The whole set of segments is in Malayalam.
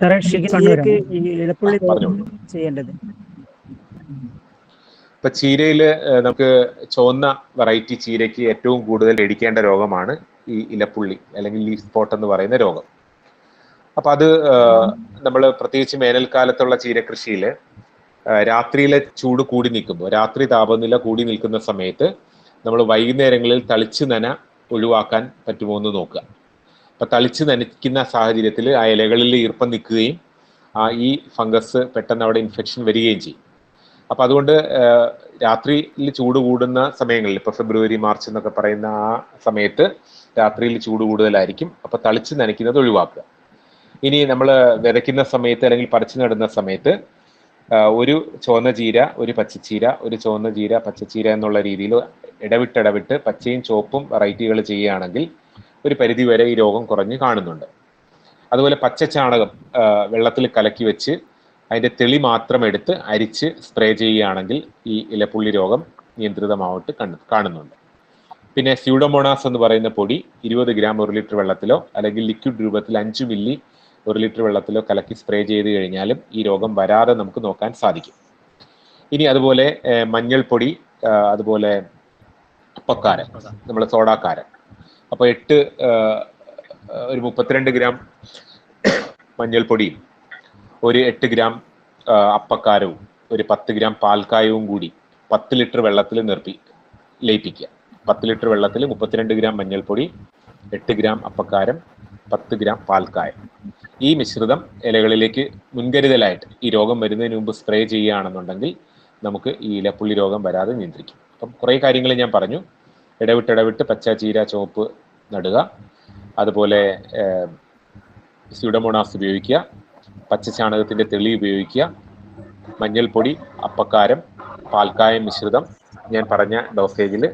സാറേ. ചെയ്യേണ്ടത്. ഇപ്പൊ ചീരയിൽ നമുക്ക് ചുവന്ന വെറൈറ്റി ചീരയ്ക്ക് ഏറ്റവും കൂടുതൽ എടുക്കേണ്ട രോഗമാണ് ഈ ഇലപ്പുള്ളി അല്ലെങ്കിൽ ലീഫ് സ്പോട്ട് എന്ന് പറയുന്ന രോഗം. അപ്പൊ അത് നമ്മൾ പ്രത്യേകിച്ച് വേനൽക്കാലത്തുള്ള ചീരകൃഷിയിൽ രാത്രിയിലെ ചൂട് കൂടി നിൽക്കുമ്പോൾ രാത്രി താപനില കൂടി നിൽക്കുന്ന സമയത്ത് നമ്മൾ വൈകുന്നേരങ്ങളിൽ തളിച്ചു നന ഒഴിവാക്കാൻ പറ്റുമോ എന്ന് നോക്കുക. അപ്പൊ തളിച്ച് നനയ്ക്കുന്ന സാഹചര്യത്തിൽ ആ ഇലകളിൽ ഈർപ്പം നിൽക്കുകയും ആ ഈ ഫംഗസ് പെട്ടെന്ന് അവിടെ ഇൻഫെക്ഷൻ വരികയും ചെയ്യും. അപ്പൊ അതുകൊണ്ട് രാത്രിയിൽ ചൂട് കൂടുന്ന സമയങ്ങളിൽ ഇപ്പൊ ഫെബ്രുവരി മാർച്ച് എന്നൊക്കെ പറയുന്ന ആ സമയത്ത് രാത്രിയിൽ ചൂട് കൂടുതലായിരിക്കും. അപ്പൊ തളിച്ച് നനയ്ക്കുന്നത് ഒഴിവാക്കുക. ഇനി നമ്മൾ വിതയ്ക്കുന്ന സമയത്ത് അല്ലെങ്കിൽ പറിച്ചു നടുന്ന സമയത്ത് ഒരു ചുവന്ന ചീര ഒരു പച്ചച്ചീര ഒരു ചുവന്ന ചീര പച്ചച്ചീര എന്നുള്ള രീതിയിൽ ഇടവിട്ട് ഇടവിട്ട് പച്ചയും ചുവപ്പും വെറൈറ്റികൾ ചെയ്യുകയാണെങ്കിൽ ഒരു പരിധി വരെ ഈ രോഗം കുറഞ്ഞ് കാണുന്നുണ്ട്. അതുപോലെ പച്ച ചാണകം വെള്ളത്തിൽ കലക്കി വെച്ച് അതിന്റെ തെളി മാത്രം എടുത്ത് അരിച്ച് സ്പ്രേ ചെയ്യുകയാണെങ്കിൽ ഈ ഇലപ്പുള്ളി രോഗം നിയന്ത്രിതമാവട്ട് കണ്ണു കാണുന്നുണ്ട്. പിന്നെ സ്യൂഡോമോണാസ് എന്ന് പറയുന്ന പൊടി ഇരുപത് ഗ്രാം ഒരു ലിറ്റർ വെള്ളത്തിലോ അല്ലെങ്കിൽ ലിക്വിഡ് രൂപത്തിൽ അഞ്ച് മില്ലി ഒരു ലിറ്റർ വെള്ളത്തിലോ കലക്കി സ്പ്രേ ചെയ്ത് കഴിഞ്ഞാലും ഈ രോഗം വരാതെ നമുക്ക് നോക്കാൻ സാധിക്കും. ഇനി അതുപോലെ മഞ്ഞൾപ്പൊടി അതുപോലെ അപ്പക്കാരൻ നമ്മൾ സോഡാക്കാരൻ അപ്പൊ എട്ട് ഒരു മുപ്പത്തിരണ്ട് ഗ്രാം മഞ്ഞൾപ്പൊടിയും ഒരു എട്ട് ഗ്രാം അപ്പക്കാരവും ഒരു പത്ത് ഗ്രാം പാൽക്കായവും കൂടി പത്ത് ലിറ്റർ വെള്ളത്തിൽ നിർത്തി ലയിപ്പിക്കുക. പത്ത് ലിറ്റർ വെള്ളത്തിൽ മുപ്പത്തിരണ്ട് ഗ്രാം മഞ്ഞൾപ്പൊടി എട്ട് ഗ്രാം അപ്പക്കാരം പത്ത് ഗ്രാം പാൽക്കായം. ഈ മിശ്രിതം ഇലകളിലേക്ക് മുൻകരുതലായിട്ട് ഈ രോഗം വരുന്നതിന് മുമ്പ് സ്പ്രേ ചെയ്യുകയാണെന്നുണ്ടെങ്കിൽ നമുക്ക് ഈ ഇലപ്പുള്ളി രോഗം വരാതെ നിയന്ത്രിക്കും. അപ്പം കുറേ കാര്യങ്ങൾ ഞാൻ പറഞ്ഞു. ഇടവിട്ട് ഇടവിട്ട് പച്ച ചീര ചുവപ്പ് നടുക. അതുപോലെ സ്യൂഡമോണാസ് ഉപയോഗിക്കുക. പച്ച ചാണകത്തിന്റെ തെളി ഉപയോഗിക്കുക. മഞ്ഞൾപ്പൊടി അപ്പക്കാരം പാൽക്കായം മിശ്രിതം ഞാൻ പറഞ്ഞ ഡോസേജിൽ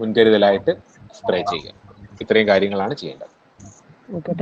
മുൻകരുതലായിട്ട് സ്പ്രേ ചെയ്യുക. ഇത്രയും കാര്യങ്ങളാണ് ചെയ്യേണ്ടത്.